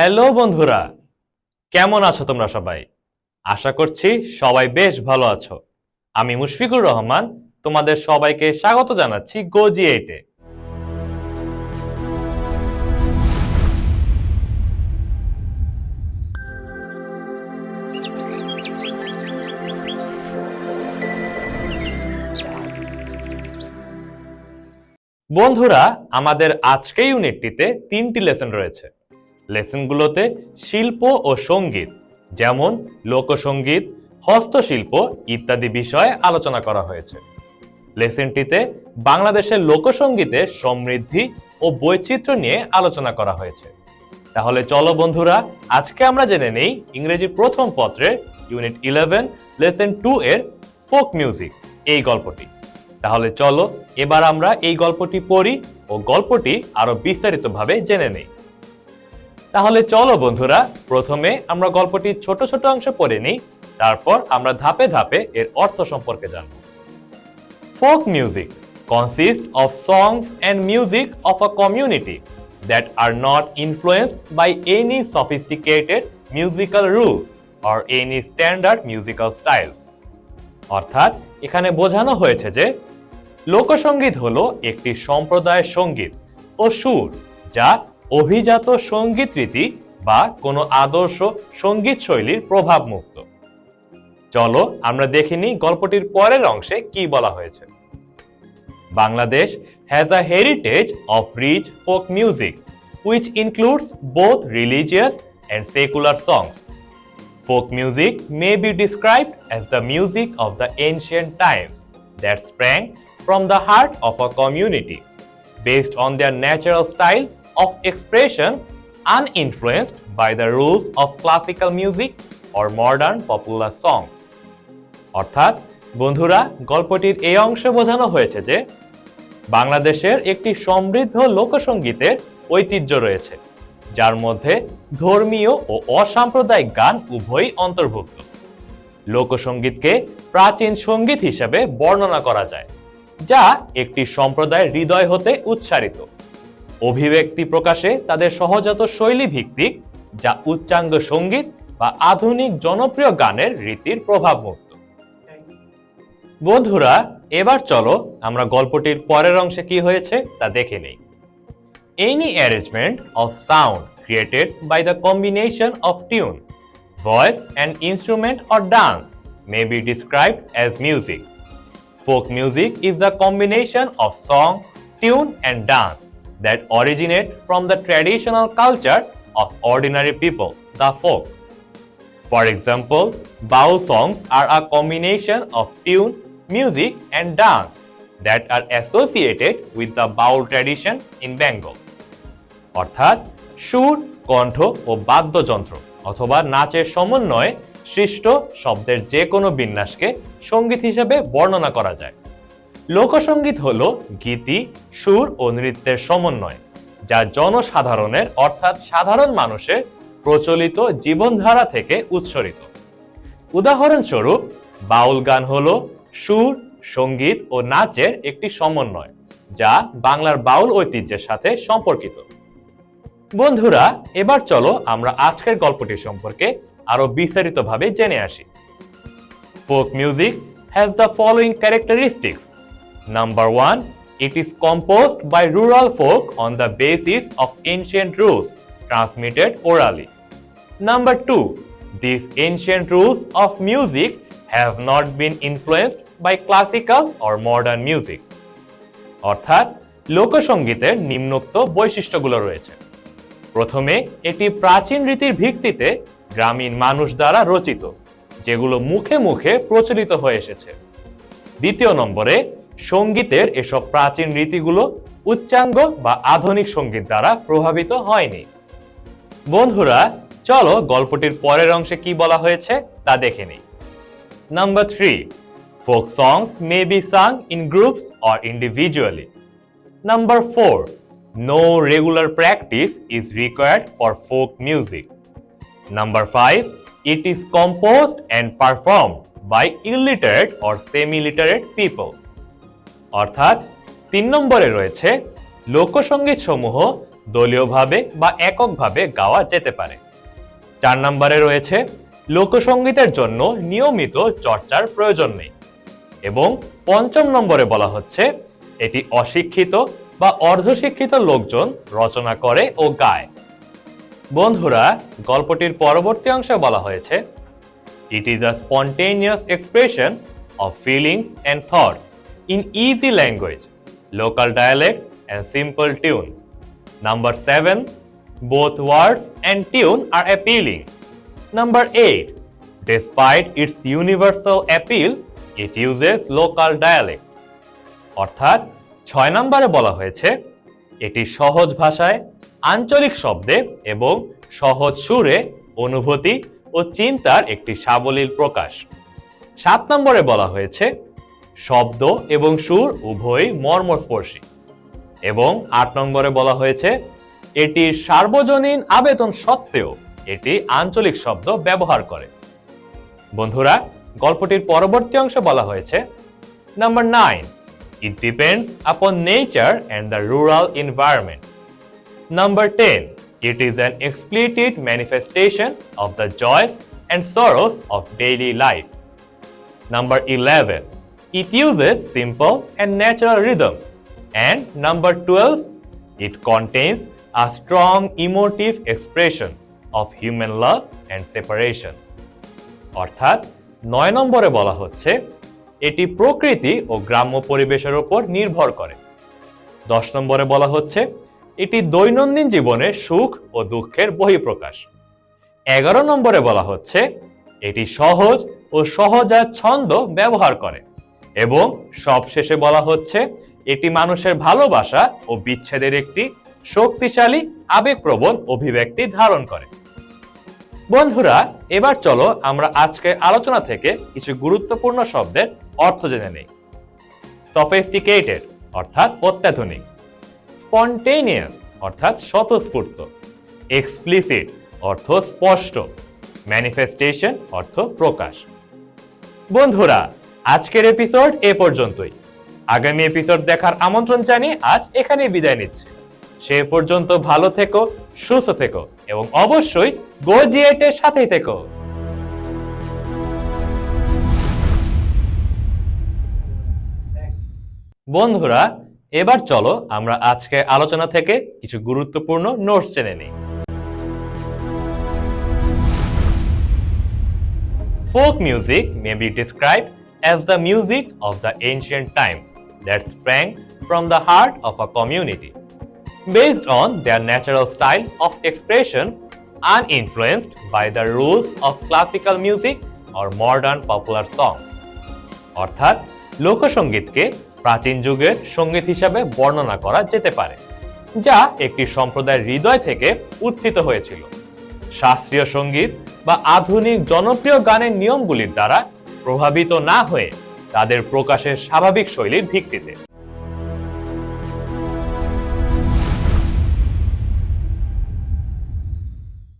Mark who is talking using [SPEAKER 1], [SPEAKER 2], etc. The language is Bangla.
[SPEAKER 1] হ্যালো বন্ধুরা, কেমন আছো তোমরা সবাই? আশা করছি সবাই বেশ ভালো আছো। আমি মুশফিকুর রহমান, তোমাদের সবাইকে স্বাগত জানাচ্ছি গোজি এইটে বন্ধুরা, আমাদের আজকে ইউনিটটিতে তিনটি লেসন রয়েছে। লেসনগুলোতে শিল্প ও সংগীত, যেমন লোকসঙ্গীত, হস্তশিল্প ইত্যাদি বিষয়ে আলোচনা করা হয়েছে। লেসনটিতে বাংলাদেশের লোকসঙ্গীতের সমৃদ্ধি ও বৈচিত্র্য নিয়ে আলোচনা করা হয়েছে। তাহলে চলো বন্ধুরা, আজকে আমরা জেনে নেই ইংরেজি প্রথম পত্রের ইউনিট ইলেভেন, লেসন টু এর ফোক মিউজিক, এই গল্পটি। তাহলে চলো, এবার আমরা এই গল্পটি পড়ি ও গল্পটি আরও বিস্তারিতভাবে জেনে নেই। তাহলে চলো বন্ধুরা, প্রথমে আমরা গল্পটির ছোট ছোট অংশ পড়ে নিই, তারপর আমরা ধাপে ধাপে এর অর্থ সম্পর্কে জানব। Folk music consist of songs and music of a community that are not influenced by any sophisticated musical rules or any standard musical style অর্থাৎ, এখানে বোঝানো হয়েছে যে লোকসঙ্গীত হলো একটি সম্প্রদায়ের সংগীত ও সুর যা অভিজাত সংগীত রীতি বা কোনো আদর্শ সংগীত শৈলীর প্রভাব মুক্ত চলো আমরা দেখিনি গল্পটির পরের অংশে কি বলা হয়েছে। Bangladesh has a heritage of rich folk music which includes both religious and secular songs folk music may be described as the music of the ancient time that sprang from the heart of a community based on their natural style of expression uninfluenced by the rules of classical music or modern popular songs. অর্থাৎ, বন্ধুরা, গল্পটির এই অংশে বোঝানো হয়েছে যে বাংলাদেশের একটি সমৃদ্ধ লোকসঙ্গীতের ঐতিহ্য রয়েছে, যার মধ্যে ধর্মীয় ও অসাম্প্রদায়িক গান উভয়ই অন্তর্ভুক্ত লোকসঙ্গীতকে প্রাচীন সংগীত হিসেবে বর্ণনা করা যায়, যা একটি সম্প্রদায়ের হৃদয় হতে উচ্চারিত অভিব্যক্তি প্রকাশে তাদের সহজাত শৈলী ভিত্তিক, যা উচ্চাঙ্গ সংগীত বা আধুনিক জনপ্রিয় গানের রীতির প্রভাব মুক্ত বন্ধুরা, এবার চলো আমরা গল্পটির পরের অংশে কি হয়েছে তা দেখে নেই। Any arrangement of sound created by the combination of tune voice and instrument or dance may be describe as music folk music is the combination of song tune and dance that originate from the traditional culture of ordinary people, the folk. For example, Baul songs are a combination of tune, music, and dance that are associated with the Baul tradition in Bengal. অর্থাৎ সুর কণ্ঠ ও বাদ্যযন্ত্র অথবা নাচের সমন্বয়ে সৃষ্ট শব্দের যে কোনো বিন্যাসকে সংগীত হিসেবে বর্ণনা করা যায় লোকসঙ্গীত হল গীতি, সুর ও নৃত্যের সমন্বয়, যা জনসাধারণের, অর্থাৎ সাধারণ মানুষের প্রচলিত জীবনধারা থেকে উৎসরিত। উদাহরণস্বরূপ, বাউল গান হল সুর, সংগীত ও নাচের একটি সমন্বয়, যা বাংলার বাউল ঐতিহ্যের সাথে সম্পর্কিত। বন্ধুরা, এবার চলো আমরা আজকের গল্পটি সম্পর্কে আরও বিস্তারিতভাবে জেনে আসি। Folk music has the following characteristics number one it is composed by rural folk on the basis of ancient rules transmitted orally number two this ancient rules of music have not been influenced by classical or modern music অর্থাৎ, লোকসঙ্গীতের নিম্নোক্ত বৈশিষ্ট্যগুলো রয়েছে। প্রথমে, এটি প্রাচীন রীতির ভিত্তিতে গ্রামীণ মানুষ দ্বারা রচিত, যেগুলো মুখে মুখে প্রচলিত হয়ে এসেছে। দ্বিতীয় নম্বরে সঙ্গীতের এসব প্রাচীন রীতিগুলো উচ্চাঙ্গ বা আধুনিক সংগীত দ্বারা প্রভাবিত হয়নি বন্ধুরা, চলো গল্পটির পরের অংশে কি বলা হয়েছে তা দেখে নিই number three folk songs may be sung in groups or individually number four no regular practice is required for folk music. Number 5. It is composed and perform by illiterate or semi-literate people. অর্থাৎ তিন নম্বরে রয়েছে লোকসঙ্গীত সমূহ দলীয়ভাবে বা এককভাবে গাওয়া যেতে পারে। চার নম্বরে রয়েছে লোকসঙ্গীতের জন্য নিয়মিত চর্চার প্রয়োজন নেই। এবং পঞ্চম নম্বরে বলা হচ্ছে, এটি অশিক্ষিত বা অর্ধশিক্ষিত লোকজন রচনা করে ও গায়। বন্ধুরা, গল্পটির পরবর্তী অংশে বলা হয়েছে it is a spontaneous expression of feelings and thoughts in easy language local dialect and simple tune number seven both words and tune are appealing. Number 8. Despite its universal appeal, it uses local dialect. অর্থাৎ ছয় নম্বরে বলা হয়েছে এটি সহজ ভাষায় আঞ্চলিক শব্দে এবং সহজ সুরে অনুভূতি ও চিন্তার একটি সাবলীল প্রকাশ সাত নম্বরে বলা হয়েছে শব্দ এবং সুর উভয়ই মর্মস্পর্শী। এবং আট নম্বরে বলা হয়েছে, এটি সার্বজনীন আবেদন সত্ত্বেও এটি আঞ্চলিক শব্দ ব্যবহার করে। বন্ধুরা, গল্পটির পরবর্তী অংশে বলা হয়েছে, number nine, it depends upon nature and the rural environment. Number ten, it is an exploited manifestation of the joy and sorrows of daily life. Number 11. It uses simple and natural rhythms. And number 12. It contains a strong emotive expression of human love and separation. অর্থাৎ নয় নম্বরে বলা হচ্ছে, এটি প্রকৃতি ও গ্রাম্য পরিবেশের উপর নির্ভর করে দশ নম্বরে বলা হচ্ছে, এটি দৈনন্দিন জীবনে সুখ ও দুঃখের বহিঃপ্রকাশ এগারো নম্বরে বলা হচ্ছে, এটি সহজ ও সহজাত ছন্দ ব্যবহার করে এবং সবশেষে বলা হচ্ছে, এটি মানুষের ভালোবাসা ও বিচ্ছেদের একটি শক্তিশালী, আবেগপ্রবণ অভিব্যক্তি ধারণ করে। বন্ধুরা, এবার চলো আমরা আজকের আলোচনা থেকে কিছু গুরুত্বপূর্ণ শব্দের অর্থ জেনে নেই। সফিস্টিকেটেড অর্থাৎ অত্যাধুনিক। স্পন্টেনিয়াস অর্থাৎ স্বতঃস্ফূর্ত। এক্সপ্লিসিট অর্থ স্পষ্ট। ম্যানিফেস্টেশন অর্থ প্রকাশ। বন্ধুরা আজকের এপিসোড এ পর্যন্তই। আগামী এপিসোড দেখার আমন্ত্রণ জানিয়ে আজ এখানে বিদায় নিচ্ছি। সে পর্যন্ত ভালো থেকো, সুস্থ থেকো এবং অবশ্যই গো জিয়েটের সাথেই থেকো। বন্ধুরা, এবার চলো আমরা আজকে আলোচনা থেকে কিছু গুরুত্বপূর্ণ নোটস জেনে নিই। Folk music may be described as the music of the ancient times that sprang from the heart of a community, based on their natural style of expression, uninfluenced by the rules of classical music or modern popular songs. অর্থাৎ লোকসঙ্গীতকে প্রাচীন যুগের সংগীত হিসাবে বর্ণনা করা যেতে পারে যা একটি সম্প্রদায়ের হৃদয় থেকে উত্থিত হয়েছিল শাস্ত্রীয় সংগীত বা আধুনিক জনপ্রিয় গানের নিয়মগুলির দ্বারা প্রভাবিত না হয়ে তাদের প্রকাশের স্বাভাবিক শৈলীর ভিত্তিতে।